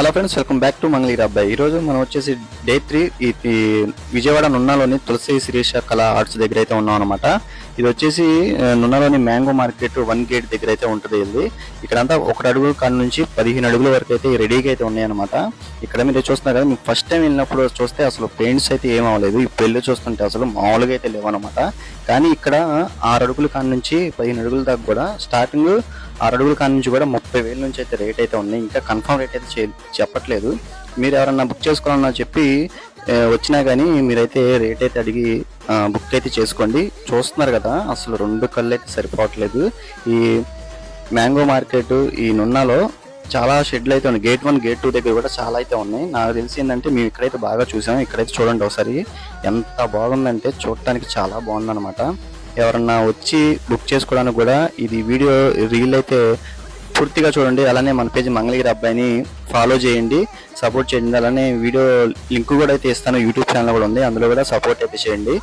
Hello friends welcome back to మంగళీర్ అబ్బాయి ఈరోజు మనం వచ్చేసి డే త్రీ ఈ విజయవాడ నున్నాలోని తులసి శిరీష కళా ఆర్ట్స్ దగ్గర అయితే ఉన్నాం అనమాట ఇది వచ్చేసి నున్నాలోని మ్యాంగో మార్కెట్ వన్ గేట్ దగ్గర అయితే ఉంటుంది ఇది. ఇక్కడంతా ఒకటి అడుగు కాడ నుంచి పదిహేను అడుగుల వరకు అయితే రెడీగా అయితే ఉన్నాయన్నమాట ఇక్కడ మీరు చూస్తున్నారు కదా మీకు ఫస్ట్ టైం వెళ్ళినప్పుడు చూస్తే అసలు పెయింట్స్ అయితే ఏం అవ్వలేదు. ఈ పెళ్ళి చూస్తుంటే అసలు మామూలుగా అయితే లేవన్నమాట. కానీ ఇక్కడ ఆరు అడుగుల కాడ నుంచి పదిహేను అడుగుల దాకా కూడా స్టార్టింగ్ ఆరు అడుగుల కాడ నుంచి కూడా ముప్పై వేల నుంచి అయితే రేట్ అయితే ఉన్నాయి. ఇంకా కన్ఫర్మ్ రేట్ అయితే చెప్పట్లేదు. మీరు ఎవరన్నా బుక్ చేసుకోవాలన్నా చెప్పి వచ్చినా కానీ మీరైతే రేట్ అయితే అడిగి బుక్ అయితే చేసుకోండి. చూస్తున్నారు కదా అసలు రెండు కళ్ళు అయితే సరిపోవట్లేదు. ఈ మ్యాంగో మార్కెట్ ఈ నున్నాలో చాలా షెడ్లు అయితే ఉన్నాయి. గేట్ వన్ గేట్ టూ దగ్గర కూడా చాలా అయితే ఉన్నాయి. నాకు తెలిసి ఏంటంటే మేము ఇక్కడైతే బాగా చూసాం. ఇక్కడైతే చూడండి ఒకసారి. ఎంత బాగుందంటే చూడటానికి చాలా బాగుందన్నమాట. ఎవరన్నా వచ్చి బుక్ చేసుకోవడానికి కూడా ఇది వీడియో రీల్ అయితే పూర్తిగా చూడండి. అలానే మన పేజ్ మంగళగిరి అబ్బాయిని ఫాలో చేయండి సపోర్ట్ చేయండి. అలానే వీడియో లింక్ కూడా అయితే ఇస్తాను. యూట్యూబ్ ఛానల్ కూడా ఉంది. అందులో కూడా సపోర్ట్ అయితే చేయండి.